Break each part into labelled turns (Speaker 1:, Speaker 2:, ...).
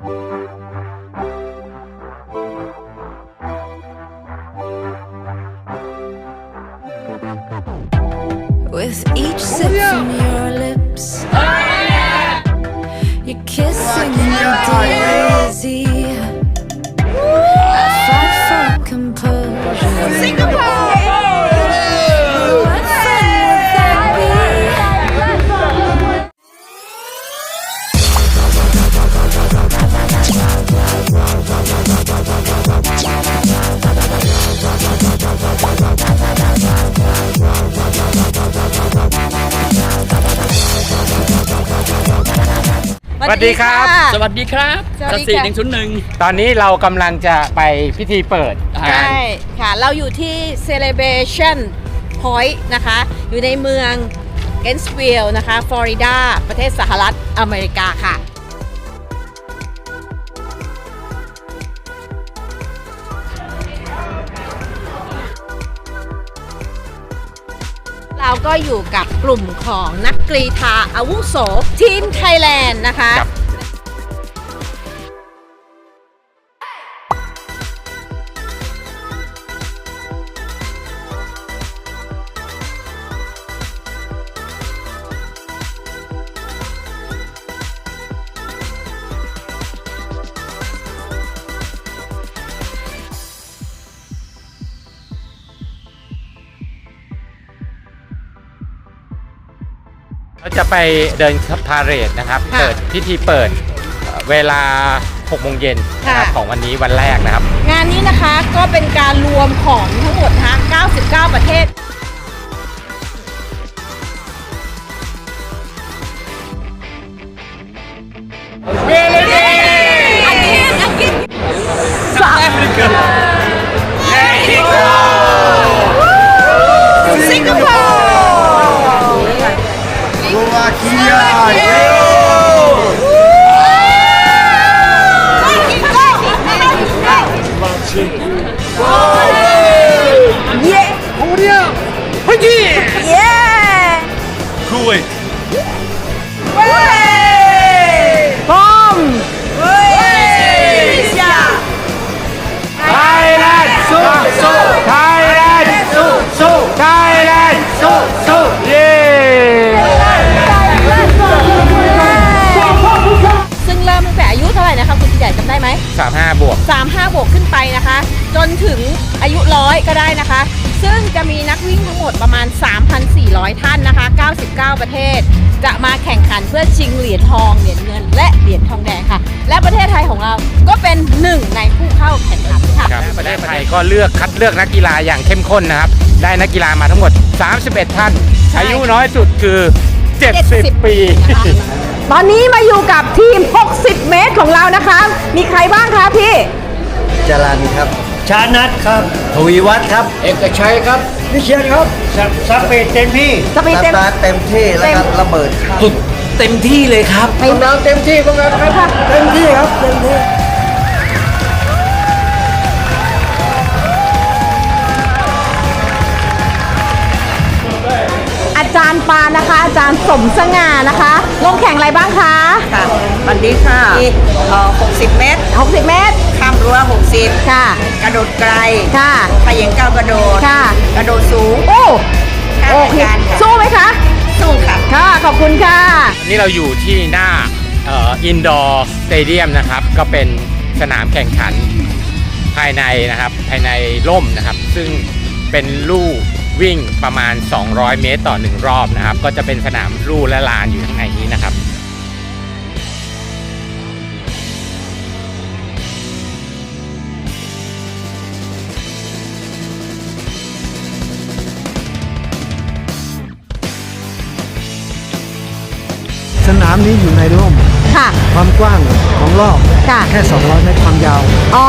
Speaker 1: Bye.
Speaker 2: สวัสดีครับ
Speaker 3: สวัสดีครับ
Speaker 4: สวัสดี
Speaker 3: สี่
Speaker 4: ค่ะ
Speaker 3: หนึ่งศูนย์หนึ่ง
Speaker 2: ตอนนี้เรากำลังจะไปพิธีเปิดงาน
Speaker 4: ใช่ค่ะ เราอยู่ที่ Celebration Point นะคะ อยู่ในเมือง g a i n s v i l l e นะคะฟลอริดา ประเทศสหรัฐอเมริกาค่ะ เราก็อยู่กับกลุ่มของนักกรีธาอาวุโสทีมไทยแลนด์นะคะ
Speaker 2: ไปเดินพาเหรดนะครับ
Speaker 4: ค่ะ
Speaker 2: เปิดพิธีเปิดเอ่อเวลา6โมงเย็นนะครับ
Speaker 4: ค่ะ
Speaker 2: ของวันนี้วันแรกนะครับ
Speaker 4: งานนี้นะคะก็เป็นการรวมของทั้งหมดนะคะ99 ประเทศ เ3,400 ท่านนะคะ 99 ประเทศ จะมาแข่งขันเพื่อชิงเหรียญทอง เหรียญเงิน และเหรียญทองแดงค่ะ และประเทศไทยของเราก็เป็นหนึ่งในผู้เข้าแข่งขันค่ะ
Speaker 2: ครับประเทศไทยก็เลือกคัดเลือกนักกีฬาอย่างเข้มข้นนะครับ ได้นักกีฬามาทั้งหมด 31 ท่าน
Speaker 4: ใช่
Speaker 2: อายุน้อยสุดคือ 70 ปี
Speaker 4: ตอนนี้มาอยู่กับทีม 60 เมตรของเรานะคะ มีใครบ้างคะพี่
Speaker 5: จรันครับ ชานัทครับ ทวีวัฒน์ครับ เอกชัยครับ วิเชียนครับสปีดเต็มที่
Speaker 4: สปีดเต็ม
Speaker 5: สตาร์ทเต็มที่แล้วก็ระเบิดครับ
Speaker 3: สุดเต็มที่เลยครับ
Speaker 5: กำลังเต็มที่พวกเราครับ เต็มที่ครับเต็มที่
Speaker 4: อาจารย์ปานะคะ อาจารย์สมสง่านะคะลงแข่งอะไรบ้างคะ
Speaker 6: ค่ะสวัสดีค่ะเอ่อ60 เมตร
Speaker 4: 60 เมตร
Speaker 6: ข้าม รั้ว60
Speaker 4: ค่ะ
Speaker 6: กระโดดไกล
Speaker 4: ค่ะ
Speaker 6: พยิงก้าวกระโดด
Speaker 4: ค่ะ
Speaker 6: กระโดดสูง
Speaker 4: โอ้
Speaker 6: ห้า
Speaker 4: โอ
Speaker 6: ราย
Speaker 4: เค
Speaker 6: การค่ะ
Speaker 4: สู้ไหมคะ
Speaker 6: สู้ค่ะ
Speaker 4: ค่ะ ขอบคุณค่ะ
Speaker 2: นี่เราอยู่ที่หน้าอินดอร์สเตเดียมนะครับ ก็เป็นสนามแข่งขันภายในนะครับ ภายในร่มนะครับ ซึ่งเป็นลู่วิ่งประมาณ 200 เมตรต่อหนึ่งรอบนะครับ ก็จะเป็นสนามลู่และลานอยู่ข้างในนี้นะครับ
Speaker 7: สนามนี้อยู่ในร่ม
Speaker 4: ค่ะ
Speaker 7: ความกว้างของรอบ
Speaker 4: ค่ะ
Speaker 7: แค่200เมตรความยาว
Speaker 4: อ๋อ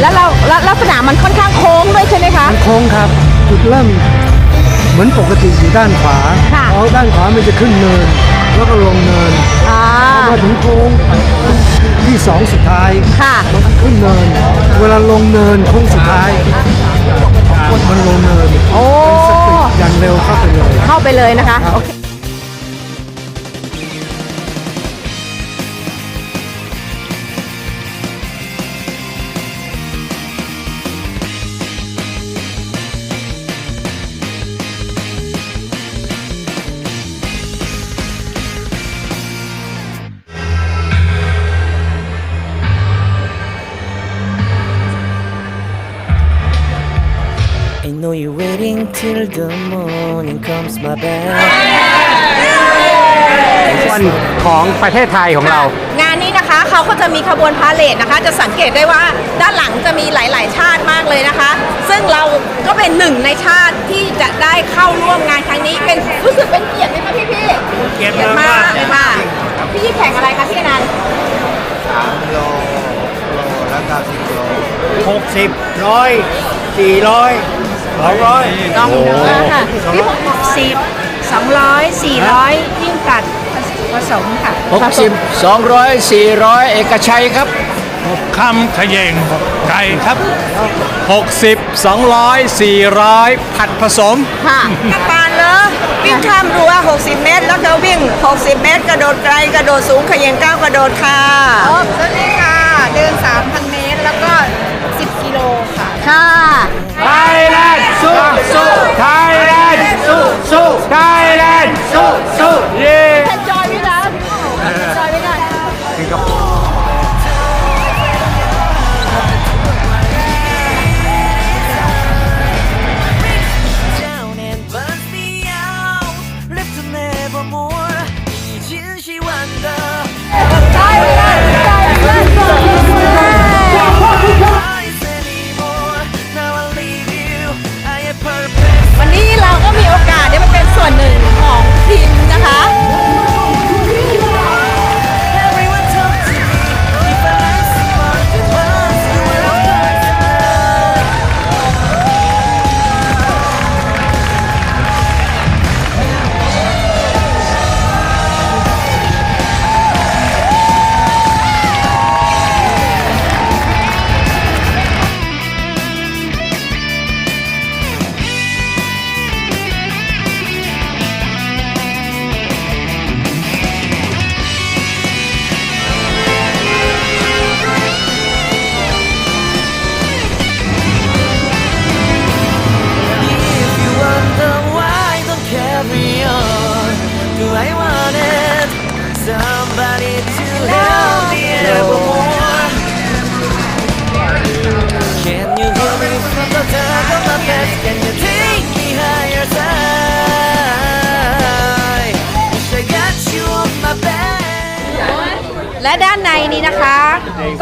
Speaker 4: แล้วเราแล้วแล้วสนามมันค่อนข้างโค้งด้วยใช่ไหมคะ
Speaker 7: มันโค้งครับ จุดเริ่ม เหมือนปกติอยู่ด้านขวา
Speaker 4: ค่ะ
Speaker 7: เพราะด้านขวามันจะขึ้นเนิน แล้วก็ลงเนิน
Speaker 4: อ่า
Speaker 7: พอมาถึงโค้งที่สองสุดท้าย
Speaker 4: ค่ะ
Speaker 7: มันขึ้นเนิน เวลาลงเนินโค้งสุดท้ายมันลงเนิน
Speaker 4: โอ้
Speaker 7: สปีดอย่างเร็วเข้าไปเลย
Speaker 4: เข้าไปเลยนะคะ โอเค
Speaker 8: know you're waiting till the morning comes my bell.
Speaker 2: ส่วนของประเทศไทยของเรา
Speaker 4: งานนี้นะคะเขาก็จะมีขบวนพาเลทนะคะ จะสังเกตได้ว่าด้านหลังจะมีหลาย ๆ ชาติมากเลยนะคะ ซึ่งเราก็เป็นหนึ่งในชาติที่จะได้เข้าร่วมงานครั้งนี้เป็นรู้สึกเป็นเกียรติไหมคะพี่พี่ๆ
Speaker 5: เกียรติ
Speaker 4: มามา
Speaker 5: กก
Speaker 4: เลยค่ะพี่แข่งอะไรคะพี่อนันต์
Speaker 5: หกสิบร้อยสี่ร้อย สองร้อย
Speaker 4: น้องค่ะ
Speaker 6: สิบสองร้อยสี่ร้อยวิ่งตัดผสมค่ะ
Speaker 5: 60 200 400เอกชัยครับ
Speaker 3: คำขยงไก่ครับ 60 200 400 ผัดผสม
Speaker 4: ค่ะ
Speaker 6: กปานเลยวิ่งข้ามรั้ว60 เมตร แล้วก็วิ่ง 60 เมตร กระโดดไกลกระโดดสูงขยังก้าวกระโดดค่ะ
Speaker 4: โอ้สวัสดีค่ะ เดิน 3,000 เมตร แล้วก็10กิโล ค่ะค่ะ
Speaker 2: ไทยแลนด์สู้สู้ไทยแลนด์สู้สู้ไทยแลนด์สู้สู้เย้
Speaker 4: จอยพี่นัทจอยพี่นัท
Speaker 8: down and burst me out.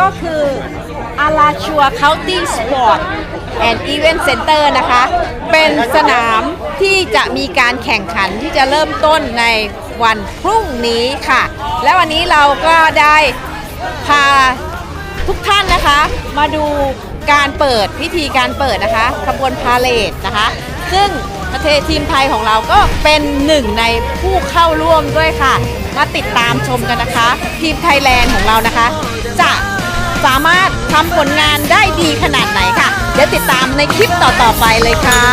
Speaker 4: ก็คืออาราชัว County Sport and Event Center นะคะ เป็นสนามที่จะมีการแข่งขันที่จะเริ่มต้นในวันพรุ่งนี้ค่ะ และวันนี้เราก็ได้พาทุกท่านนะคะ มาดูการเปิดพิธีการเปิดนะคะขบวนพาเลทนะคะ ซึ่งประเทศทีมไทยของเราก็เป็นหนึ่งในผู้เข้าร่วมด้วยค่ะ มาติดตามชมกันนะคะ ทีมไทยแลนด์ของเรานะคะ จะ สามารถทำผลงานได้ดีขนาดไหนค่ะ เดี๋ยวติดตามในคลิปต่อๆไปเลยค่ะ